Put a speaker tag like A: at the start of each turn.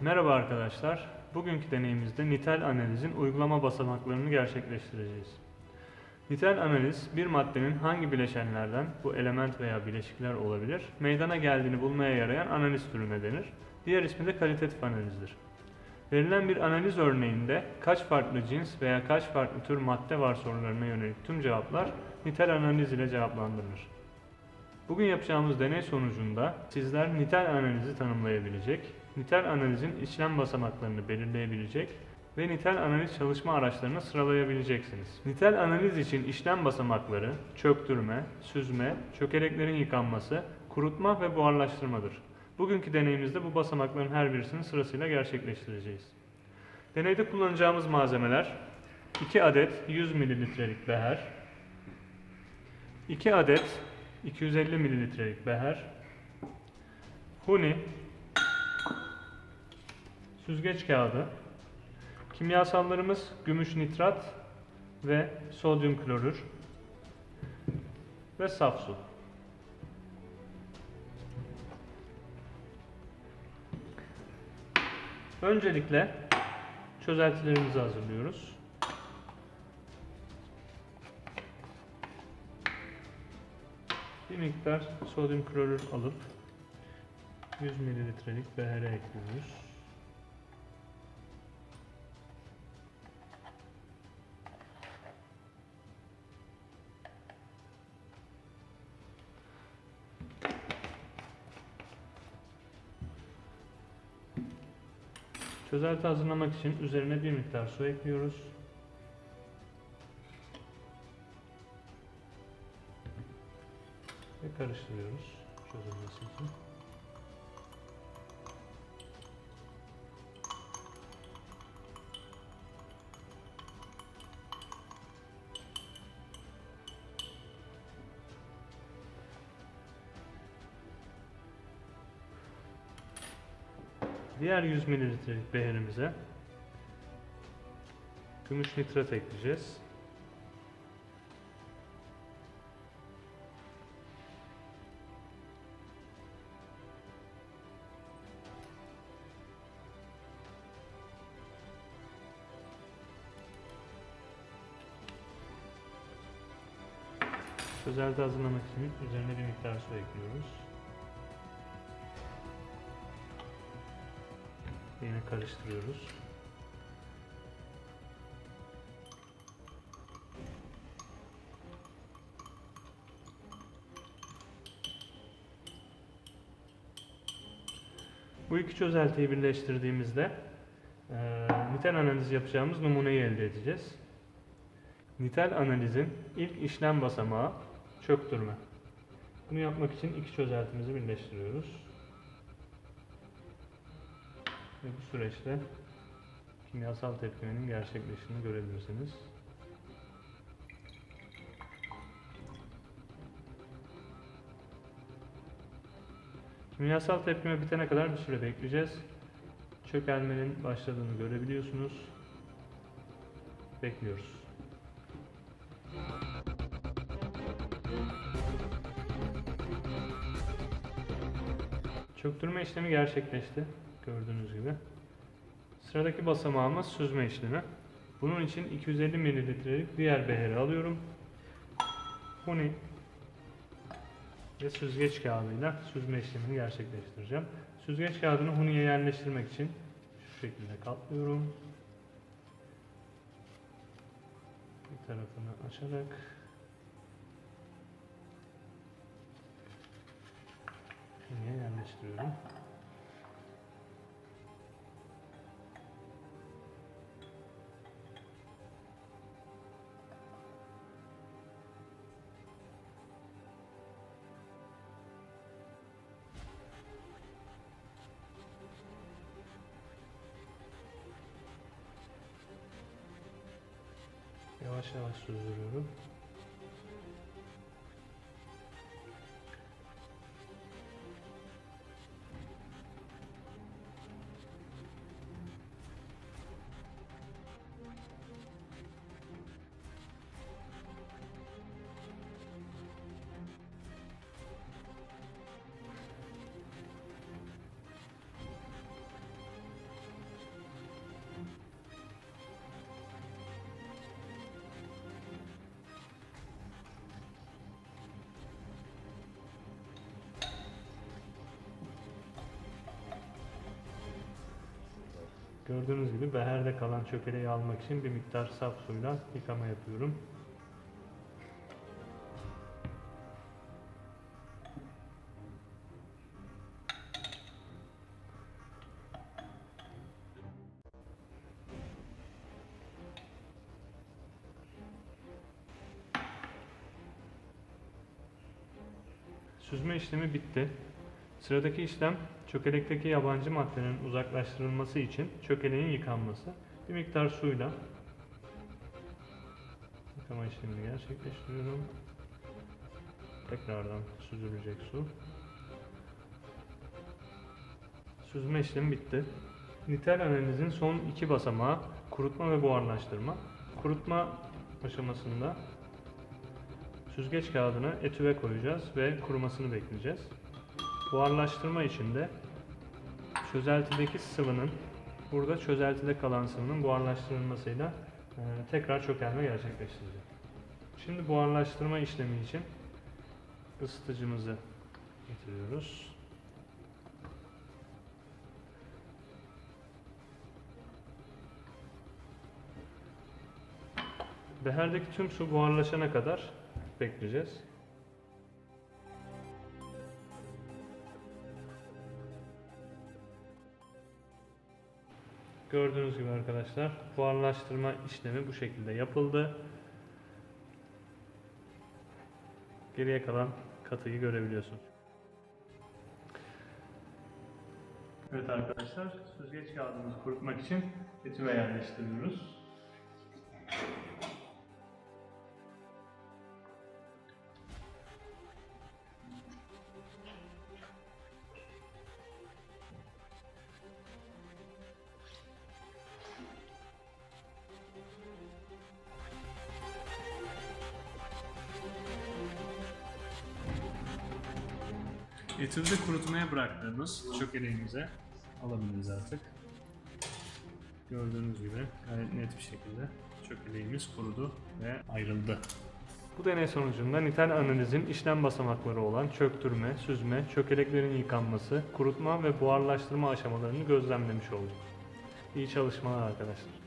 A: Merhaba arkadaşlar. Bugünkü deneyimizde nitel analizin uygulama basamaklarını gerçekleştireceğiz. Nitel analiz bir maddenin hangi bileşenlerden, bu element veya bileşikler olabilir, meydana geldiğini bulmaya yarayan analiz türüne denir. Diğer ismi de kalitatif analizdir. Verilen bir analiz örneğinde kaç farklı cins veya kaç farklı tür madde var sorularına yönelik tüm cevaplar nitel analiz ile cevaplandırılır. Bugün yapacağımız deney sonucunda sizler nitel analizi tanımlayabilecek, nitel analizin işlem basamaklarını belirleyebilecek ve nitel analiz çalışma araçlarını sıralayabileceksiniz. Nitel analiz için işlem basamakları çöktürme, süzme, çökeleklerin yıkanması, kurutma ve buharlaştırmadır. Bugünkü deneyimizde bu basamakların her birisini sırasıyla gerçekleştireceğiz. Deneyde kullanacağımız malzemeler 2 adet 100 mililitrelik beher, 2 adet 250 mililitrelik beher, huni, süzgeç kağıdı, kimyasallarımız gümüş nitrat ve sodyum klorür ve saf su. Öncelikle çözeltilerimizi hazırlıyoruz. Bir miktar sodyum klorür alıp 100 mililitrelik behere ekliyoruz. Çözelti hazırlamak için üzerine bir miktar su ekliyoruz. Ve karıştırıyoruz çözülmesi için. Diğer 100 mililitrelik beherimize gümüş nitrat ekleyeceğiz. Çözelti hazırlamak için üzerine bir miktar su ekliyoruz. Yine karıştırıyoruz. Bu iki çözeltiyi birleştirdiğimizde eee, nitel analiz yapacağımız numuneyi elde edeceğiz. Nitel analizin ilk işlem basamağı çöktürme. Bunu yapmak için iki çözeltimizi birleştiriyoruz. Ve bu süreçte kimyasal tepkimenin gerçekleştiğini görebilirsiniz. Kimyasal tepkime bitene kadar bir süre bekleyeceğiz. Çökelmenin başladığını görebiliyorsunuz. Bekliyoruz. Çöktürme işlemi gerçekleşti. Gördüğünüz gibi. Sıradaki basamağımız süzme işlemi. Bunun için 250 mililitrelik diğer beheri alıyorum. Huni ve süzgeç kağıdıyla süzme işlemini gerçekleştireceğim. Süzgeç kağıdını huniye yerleştirmek için şu şekilde katlıyorum. Bir tarafını açarak huniye yerleştiriyorum. Yavaş yavaş süzdürüyorum. Gördüğünüz gibi beherde kalan çökeleği almak için bir miktar saf suyla yıkama yapıyorum. Süzme işlemi bitti. Sıradaki işlem çökelekteki yabancı maddenin uzaklaştırılması için çökeleğin yıkanması. Bir miktar suyla yıkama işlemini gerçekleştiriyorum. Tekrardan süzülecek su. Süzme işlemi bitti. Nitel analizin son iki basamağı kurutma ve buharlaştırma. Kurutma aşamasında süzgeç kağıdını etüve koyacağız ve kurumasını bekleyeceğiz. Buharlaştırma için de çözeltideki sıvının burada çözeltide kalan sıvının buharlaştırılmasıyla e, tekrar çökelme gerçekleştireceğiz. Şimdi buharlaştırma işlemi için ısıtıcımızı getiriyoruz. Beherdeki tüm su buharlaşana kadar bekleyeceğiz. Gördüğünüz gibi arkadaşlar buharlaştırma işlemi bu şekilde yapıldı. Geriye kalan katıyı görebiliyorsunuz. Evet arkadaşlar süzgeç kağıdımızı kurutmak için etüve yerleştiriyoruz. Etüvde kurutmaya bıraktığımız çökeleğimize alabiliriz artık. Gördüğünüz gibi gayet net bir şekilde çökeleğimiz kurudu ve ayrıldı. Bu deney sonucunda nitel analizin işlem basamakları olan çöktürme, süzme, çökeleklerin yıkanması, kurutma ve buharlaştırma aşamalarını gözlemlemiş olduk. İyi çalışmalar arkadaşlar.